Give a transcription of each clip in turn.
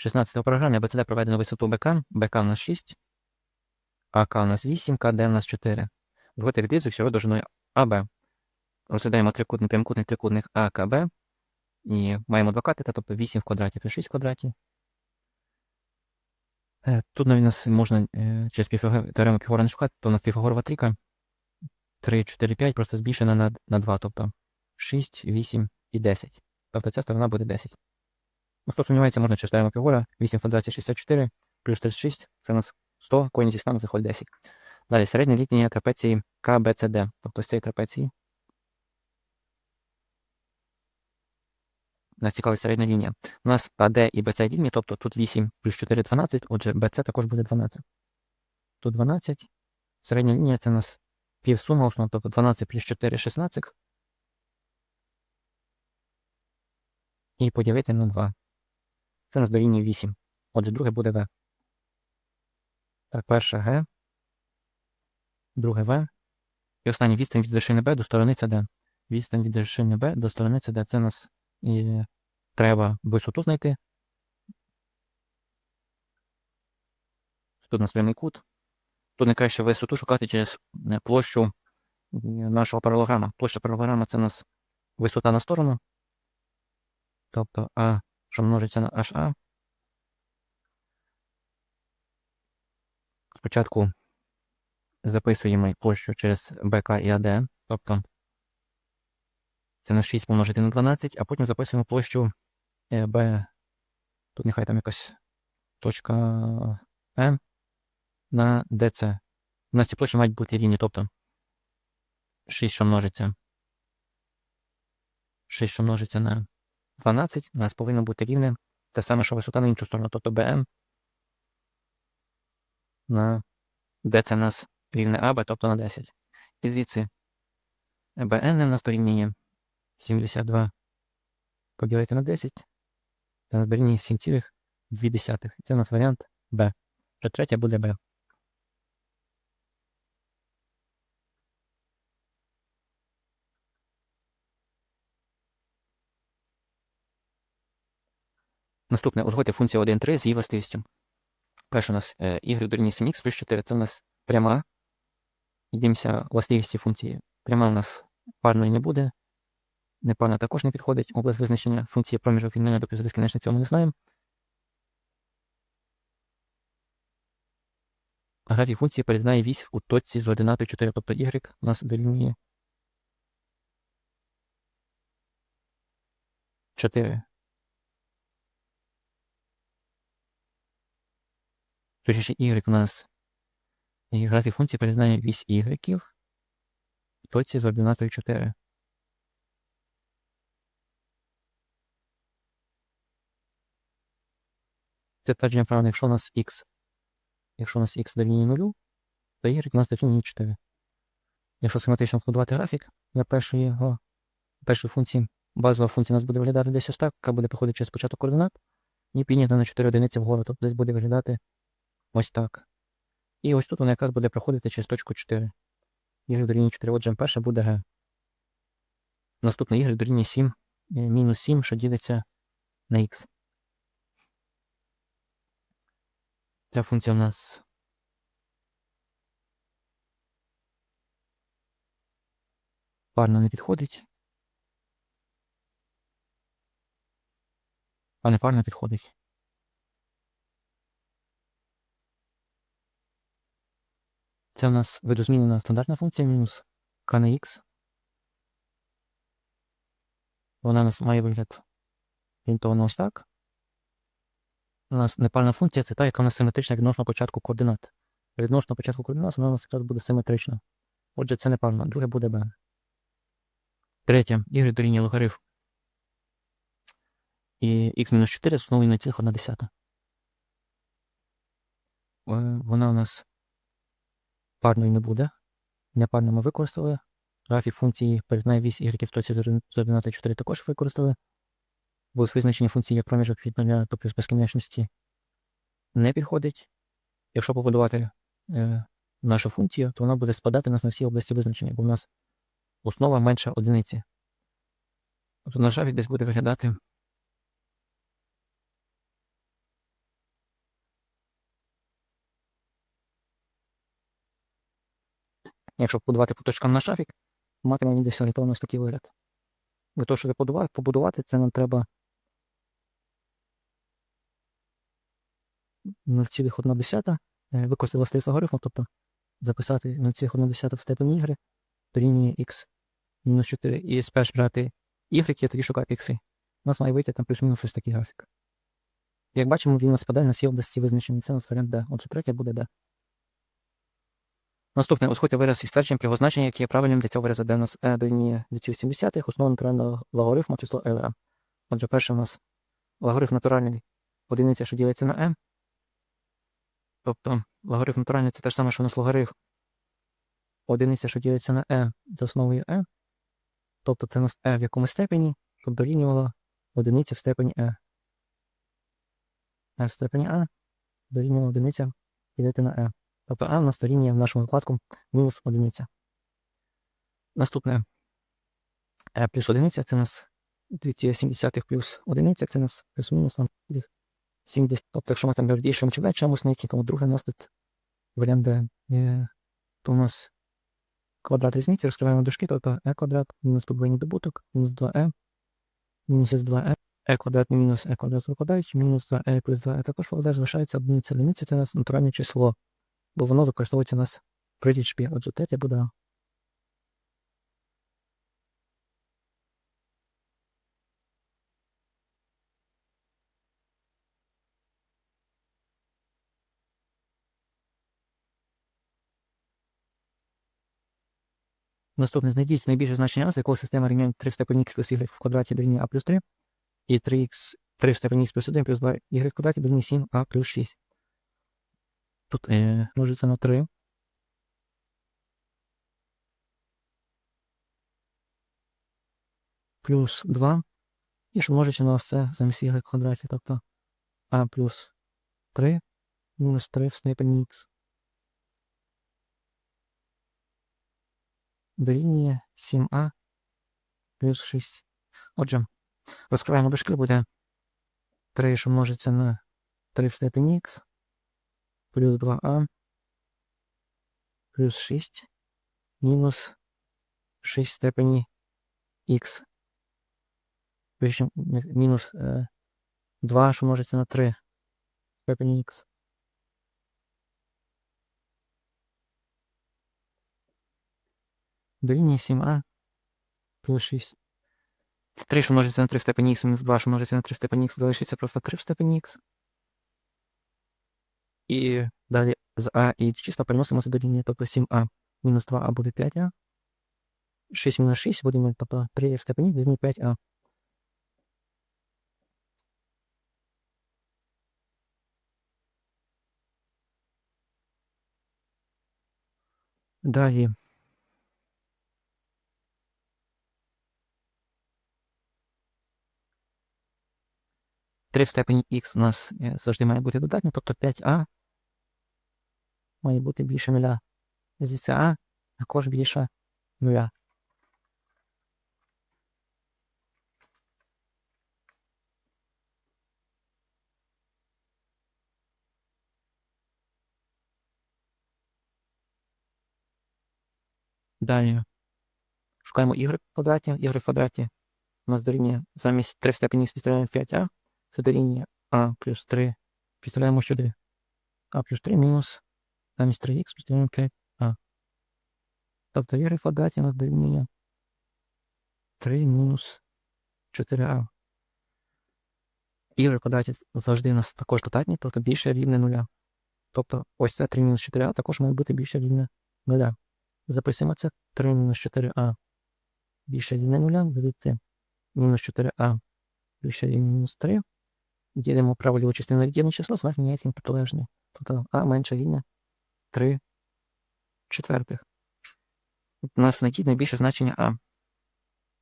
16 в програмі ABCD проведено висоту БК, БК у нас 6, АК у нас 8, КД у нас 4. Вготи відрізок всього довжиною АБ. Розглядаємо трикутний прямокутний трикутник АКБ. І маємо два катета, тобто 8 в квадраті плюс 6 в квадраті. Е, Тут навіть нас можна е, через теорему Піфагора не шукати, то у нас Піфагорова трійка 3, 4, 5 просто збільшена на, на 2, тобто 6, 8 і 10. Тобто ця сторона буде 10. Ну, хто сумнівається, можна теорему Піфагора 8 в квадраті 64 плюс 36, це у нас 100, корінь зі стану заходить 10. Далі середня лінія трапеції КБЦД, тобто з цієї трапеції. Нас цікавить середня лінія. У нас АД і БЦ рівні, тобто тут 8 плюс 4 12, отже, БЦ також буде 12. Тут 12. Середня лінія це у нас півсума основна, тобто 12 плюс 4 16. І поділити на 2. Це нас дорівнює 8. Отже, друге буде В. Так, перше Г. Друге В. І останнє відстань від вершини Б до сторони ЦД. Відстань від вершини Б до сторони ЦД. Це нас і треба висоту знайти. Тут у нас прямий кут. Тут найкраще висоту шукати через е, площу е, нашого паралограма. Площа паралограма це у нас висота на сторону. Тобто А, що множиться на HA. Спочатку записуємо площу через БК і АД. Тобто це на 6 помножити на 12, а потім записуємо площу е, Б. Тут нехай там якась точка М на ДЦ. У нас ці площі мають бути рівні, тобто 6, що множиться. 6, що множиться на 12, у нас повинно бути рівне те саме, що висота на іншу сторону, тобто БМ на ДЦ у нас рівне АБ, тобто на 10. І звідси БН у нас дорівнює 72 поділити на 10. Це у нас дорівнює 7,2. Це у нас варіант Б. Вже третє буде Б. Наступне узгодьте функцію 1,3 з її властивістю. Перше у нас е, y дорівнює 7х плюс 4. Це у нас пряма. Йдемося властивості функції. Пряма у нас парної не буде. Непарна також не підходить. Область визначення функції проміжок від 0 до плюс безкінечно цього ми не знаємо. Графік функції перетинає вісь у точці з ординатою 4, тобто y у нас дорівнює 4. Точніше, y у нас і графік функції перетинає вісь y в точці з ординатою 4. Це твердження правильно, якщо у нас x, якщо у нас x дорівнює 0, то y у нас дорівнює 4. Якщо схематично вкладувати графік для першої його, першої функції, базова функція у нас буде виглядати десь ось так, яка буде проходити через початок координат, і піднята на 4 одиниці вгору, тобто десь буде виглядати ось так. І ось тут вона якраз буде проходити через точку 4. Y дорівнює 4, отже, перше буде G. Наступне y дорівнює 7, е, мінус 7, що ділиться на x. Ця функція у нас парно не підходить. А не парно підходить. Це у нас видозмінена стандартна функція мінус k на x. Вона у нас має вигляд орієнтовано ось так. У нас непарна функція це та, яка у нас симетрична відносно початку координат. Відносно початку координат вона у нас якраз буде симетрична. Отже, це непарно. Друге буде b. Третє. y дорівнює логарифм. І x-4 з основою на цих 1 десята. Е, Вона у нас парною не буде. Непарно ми використали. Графік функції перетинає вісь y в точці з ординати 4 також використали. Бо з визначення функції як проміжок від 0 до плюс безкінечності не підходить. Якщо побудувати е, нашу функцію, то вона буде спадати нас на всі області визначення, бо в нас основа менша одиниці. Тобто наш графік десь буде виглядати якщо побудувати по точкам наш графік, матиме він десь орієнтовно ось такий вигляд. Для того, щоб побудувати, це нам треба на 0,1 е, використати властивість логарифму, тобто записати 0,1 в степені ігри дорівнює x мінус 4 і спершу брати y, тоді шукати x. У нас має вийти там плюс-мінус ось такий графік. Як бачимо, він у нас спадає на всі області визначені. Це у нас варіант D. Отже, третє буде D. Наступне узгодьте вираз із твердженням при його значенні, яке є правильним для цього виразу, де у нас e дорівнює 2,7, основа натурального логарифму число LM. Отже, перше у нас логарифм натуральний одиниця, що ділиться на m. Тобто логарифм натуральний це те ж саме, що у нас логарифм одиниця, що ділиться на e за основою e. Тобто це у нас e в якомусь степені, щоб дорівнювало одиниці в степені e. e в степені a дорівнювало одиниця ділити на e. Тобто а в нас дорівнює в нашому випадку мінус одиниця. Наступне e плюс одиниця це у нас 2,7 плюс одиниця, це у нас плюс-мінус 70. Тобто, якщо ми там більшому чи меншому сники, то друге у нас тут варіант, де є, то у нас квадрат різниці, розкриваємо дужки, тобто e квадрат мінус подвоєнний добуток, мінус 2e, мінус s2e, e квадрат мінус e квадрат викладають, мінус 2e плюс 2e також викладають, залишається одиниця. Одиниця це у нас натуральне число, бо воно використовується у нас при лічбі. Отже, третє буде Наступне знайдіть найбільше значення з якого система рівняє 3 в степені х плюс y в квадраті дорівнює а плюс 3, і 3х 3 в степені х плюс 1 плюс 2 y в квадраті дорівнює 7а плюс 6. Тут е, множиться на 3. Плюс 2. І що множиться на все замість y в квадраті, тобто а плюс 3 мінус 3 в степені х. дорівнює 7а плюс 6. Отже, розкриваємо дужки, буде 3, що множиться на 3 в степені х, плюс 2а, плюс 6, мінус 6 в степені х. Мінус 2, що множиться на 3 в степені х. дорівнює 7а плюс 6. 3, що на 3 в степені х, мінус 2, що на 3 в степені х, залишиться просто 3 в степені х. І далі з а і числа переносимося до лінії, тобто 7а мінус 2а буде 5а. 6 мінус 6 буде, тобто 3 в степені дорівнює 5а. Далі 3 в степені х у нас е, завжди має бути додатньо, тобто 5а має бути більше нуля. Звідси А також більше нуля. Далі шукаємо y в квадраті. y в квадраті у нас дорівнює замість 3 в степені підставляємо 5а. Це дорівнює а плюс 3. Підставляємо сюди. А плюс 3 мінус замість 3х підставляємо 5а. Тобто є квадраті у нас дорівнює 3 мінус 4а. І в квадраті завжди у нас також додатні, тобто більше рівне нуля. Тобто ось це 3 мінус 4а також має бути більше рівне нуля. Записуємо це 3 мінус 4а. Більше рівне нуля, дивіться. Мінус 4а більше рівне мінус 3 ділимо праву ліву частину від'ємне число, знак міняється на протилежне. Тобто А менше рівня 3 четвертих. У нас знайдіть найбільше значення А.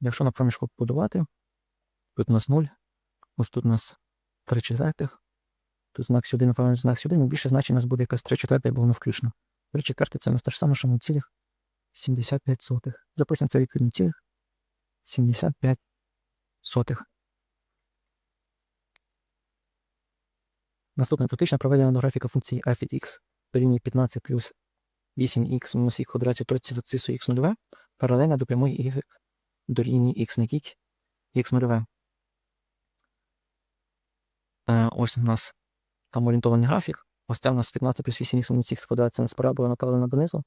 Якщо на проміжку побудувати, тут у нас 0, ось тут у нас 3 четвертих, тут знак сюди, напевно, знак сюди, найбільше значення у нас буде якась 3 четвертих, бо воно включно. 3 четверти це у нас те ж саме, що на цілих 75 сотих. Запишемо це відповідно цілих 75 сотих. Наступна практична проведена до графіка функції f від x дорівнює 15 плюс 8х мінус х квадраті точці з абсцису х нульове паралельно до прямої y дорівнює х, не кіть х нульове. Е, ось у нас там орієнтований графік. Ось це у нас 15 плюс 8х мінус х квадрат, це у нас парабола направлена донизу.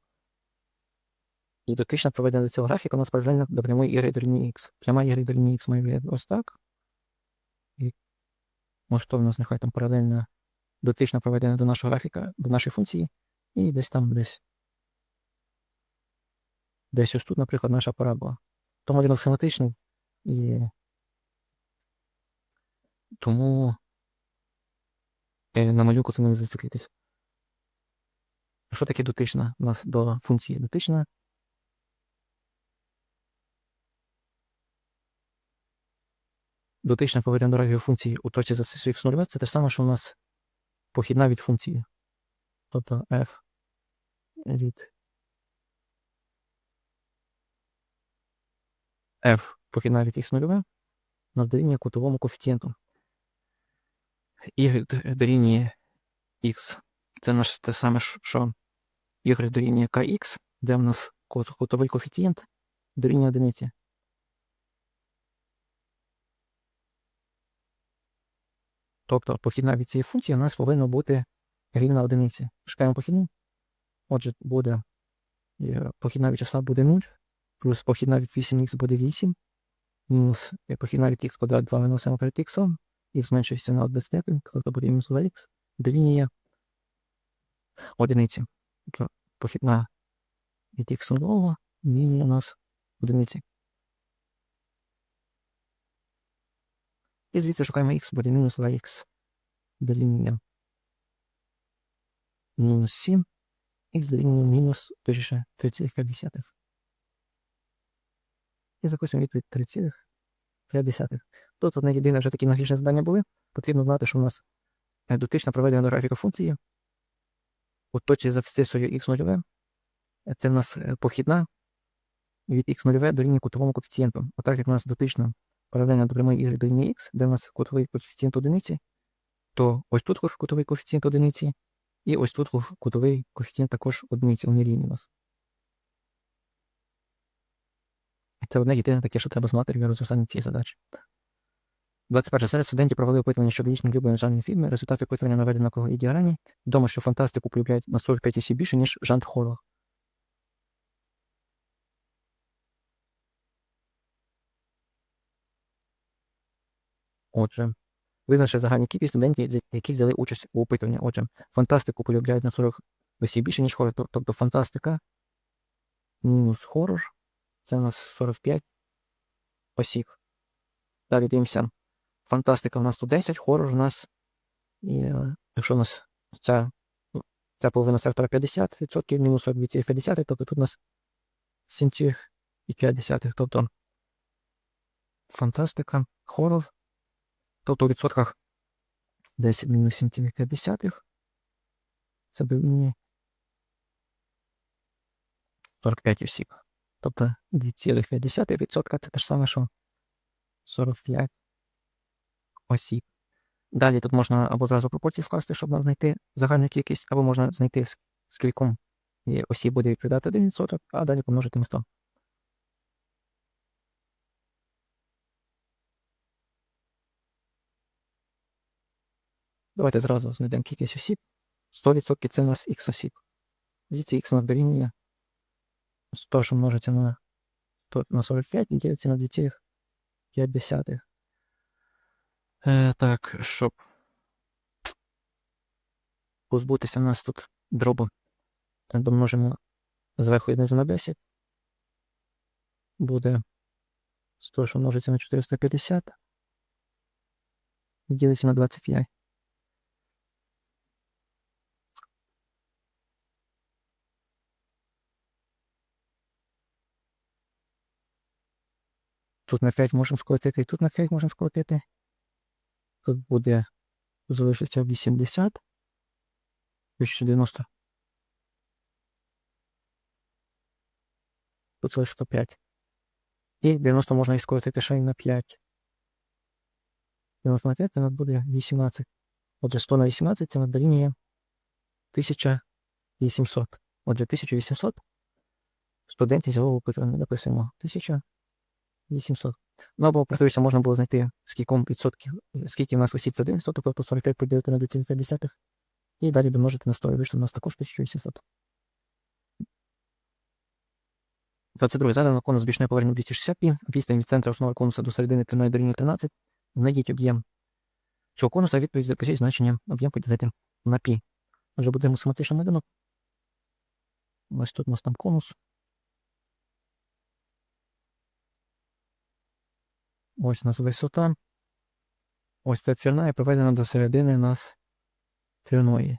І дотично проведення до цього графіка у нас паралельно до прямої y дорівнює х. Пряма y дорівнює х має вигляд ось так. І ось то в нас нехай там паралельно дотично проведення до нашого графіка, до нашої функції. І десь там десь. Десь ось тут, наприклад, наша парабола. Тому він схематичний і тому е, на малюку це не зациклитись. Що таке дотична у нас до функції дотична? Дотична поведення до функції у точці за все x 0 це те ж саме, що у нас похідна від функції. Тобто f від f похідна від x 0 на дорівнює кутовому коефіцієнту. Y дорівнює x. Це наш те саме, що y дорівнює kx, де в нас кутовий коефіцієнт дорівнює одиниці. Тобто похідна від цієї функції у нас повинна бути рівна одиниці. Шукаємо похідну. Отже, буде е, похідна від числа буде 0, плюс похідна від 8х буде 8, мінус е, похідна від х квадрат 2 виносимо перед х, х зменшується на 1 степень, тобто буде мінус 2х, дорівнює одиниці. Тобто похідна від х нового дорівнює у нас одиниці. І звідси шукаємо х буде мінус 2х дорівнює мінус 7, х дорівнює мінус точніше 3,5. І записуємо відповідь 3,5. Тут одне єдине вже такі логічні завдання були. Потрібно знати, що у нас дотичне проведення до графіка функції. У за абсцисою х0. Це в нас похідна від х0 до лінії кутовому коефіцієнту. Отак як у нас дотично паралельно до прямої y дорівнює х, де у нас кутовий коефіцієнт одиниці, то ось тут кутовий коефіцієнт одиниці, і ось тут кутовий коефіцієнт також одиниці, вони рівні у нас. Це одне єдине таке, що треба знати для розв'язання цієї задачі. 21 серед студентів провели опитування щодо їхніх любої жанрів фільмів. Результати опитування наведені на кого і діарані. Відомо, що фантастику полюбляють на 45 осіб більше, ніж жанр хоррор. Отже, визначте загальну кількість студентів, які взяли участь у опитуванні. Отже, фантастику полюбляють на 40 осіб більше, ніж хоррор. Тобто фантастика мінус хоррор. Це у нас 45 осіб. Далі дивимося. Фантастика у нас тут 10, хоррор у нас. І е, якщо у нас ця ця половина сектора 50%, мінус 50, тобто тут у нас 7,5. Тобто фантастика, хоррор. Тобто у відсотках 10 мінус 7,5. Це дорівнює 45 осіб. Тобто 2,5% це те ж саме, що 45 осіб. Далі тут можна або зразу пропорції скласти, щоб знайти загальну кількість, або можна знайти скільком осіб буде відповідати 1%, а далі помножити на 100. Давайте зразу знайдемо кількість осіб. 100% це у нас х осіб. Звідси х на дорівнює 100, що множиться на, на 45 і ділиться на 2,5. Е, Так, щоб позбутися у нас тут дробу, домножимо зверху і на 10. Буде 100, що множиться на 450. І ділиться на 25. Тут на 5 можемо скоротити, і тут на 5 можемо скоротити. Тут буде залишиться 80. 1090. Тут залишиться 5. І 90 можна і скоротити ще й на 5. 90 на 5 це буде 18. Отже, 100 на 18 це дорівнює 1800. Отже, 1800. Студенти його опитування. Дописуємо 1000. 8700. Ну або повторюся, можна було знайти скільком відсотків, скільки в нас висить це 1 відсоток, тобто 45 поділити на 2,5, і далі домножити на 100, і вийшло у нас також 1700. 22. Задано конус бічної поверхні 260 пі, відстань від центру основи конуса до середини тринної дорівнює 13. Знайдіть об'єм цього конуса, відповідь запишіть значення об'єм поділити на пі. Вже будемо схематично видано. Ось тут у нас там конус. Ось у нас висота. Ось це твірна і проведена до середини нас твірної.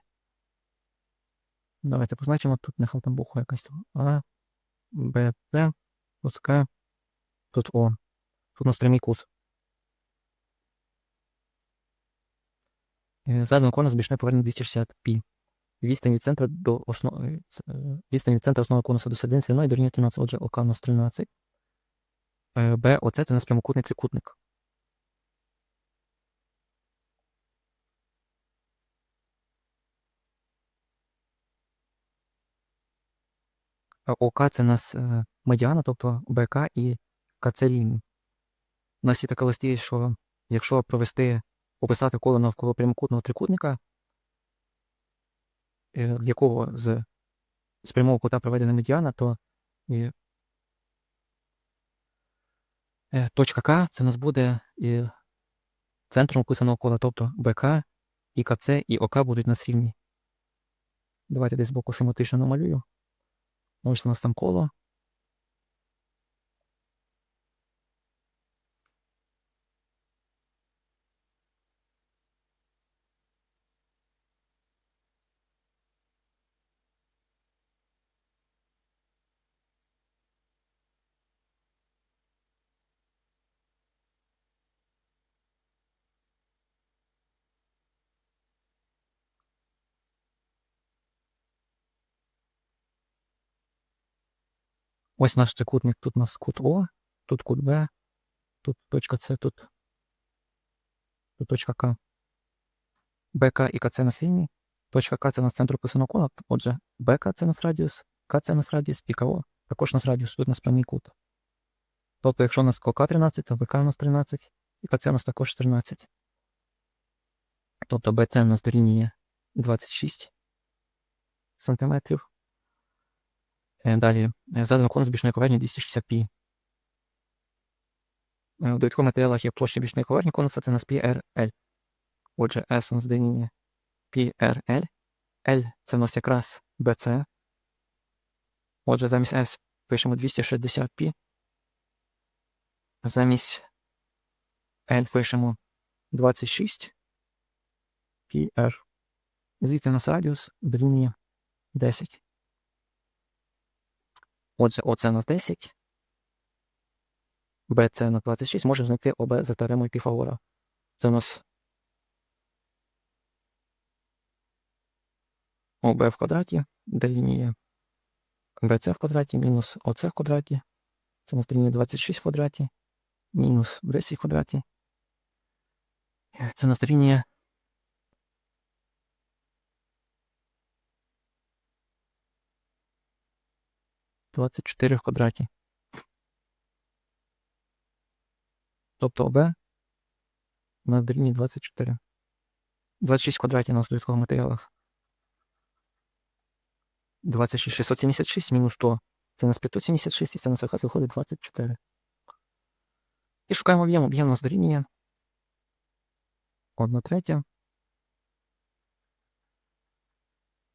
Давайте позначимо тут, нехай там буква якась. А, Б, Т, К, тут О. Тут у нас прямий кут. Е, Задано конус бічної повернення 260 пі. Відстань від центру до основи. Відстань від центру основи конуса до середини твірної дорівнює 13. Отже, ОК у нас 13. Е, Б, оце це у нас прямокутний трикутник. ОК це у нас е, медіана, тобто БК і лінії. У нас є така властивість, що якщо провести, описати коло навколо прямокутного трикутника, е, якого з, з прямого кута проведена медіана, то е, точка К це у нас буде і центром описаного кола, тобто БК і КЦ і ОК будуть нас рівні. Давайте десь боку симетрично намалюю. Ось у нас там коло. Ось наш трикутник, тут у нас кут О, тут кут Б, тут точка С, тут, тут точка К. БК і КЦ на рівні. Точка К це у нас центр описаного кола. Отже, БК це нас радіус, К це нас радіус і КО також нас радіус, тут у нас прямий кут. Тобто, якщо у нас КК 13, то БК у нас 13, і КЦ у нас також 13. Тобто БЦ у нас дорівнює 26 сантиметрів. Е, Далі, е, задано конус бічної поверхні 260 пі. У довідкових матеріалах є площа бічної поверхні конуса, це у нас PRL. Отже, S у нас дорівнює PRL. L це у нас якраз BC. Отже, замість S пишемо 260 пі. Замість L пишемо 26 PR. Звідти у нас радіус дорівнює 10. Отже, оце у нас 10. Б це на 26. Можемо знайти ОБ за теоремою Піфагора. Це у нас ОБ в квадраті дорівнює БЦ в квадраті мінус ОЦ в квадраті. Це у нас дорівнює 26 в квадраті. Мінус 10 в квадраті. Це у нас дорівнює 24 в квадраті. Тобто ОБ на дорівнює 24. 26 в квадраті у нас в матеріалах. 26 676 мінус 100. Це нас 576 і це у нас якраз виходить 24. І шукаємо об'єм. Об'єм у нас дорівнює 1 третя.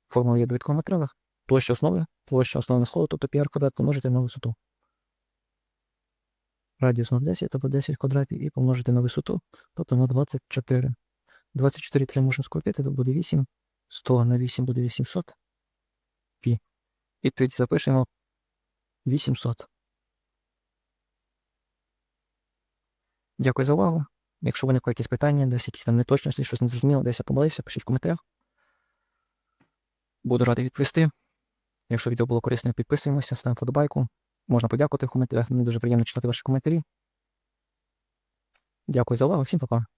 Формула є в довідкових матеріалах. Площа основи, площа основи сходу, тобто пір квадрат помножити на висоту. Радіус на 10, тобто 10 квадратів, і помножити на висоту, тобто на 24. 24 3 можемо скопити, то буде 8. 100 на 8 буде 800. Пі. Відповідь запишемо 800. Дякую за увагу. Якщо виникли якісь питання, десь якісь там неточності, щось не зрозуміло, десь я помилився, пишіть в коментарях. Буду радий відповісти. Якщо відео було корисне, підписуємося, ставимо подобайку. Можна подякувати в коментарях. Мені дуже приємно читати ваші коментарі. Дякую за увагу, всім па-па.